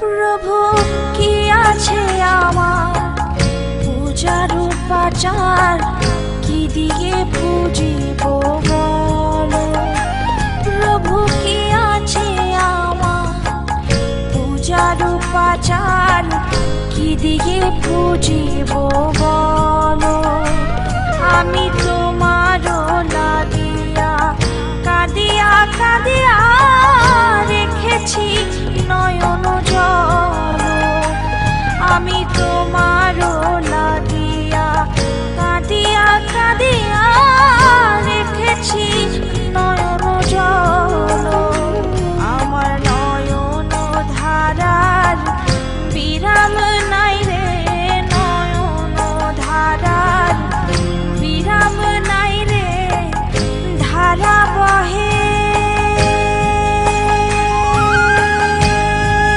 প্রভু, কি আছে আমার? পূজার উপাচার কি দিয়ে পুজিব বলো? প্রভু, কি আছে আমার? পূজার উপাচার কি দিয়ে পুজিব বলো? আমি তোমার লাগিয়া কাঁদিয়া কাঁদিয়া আমি তো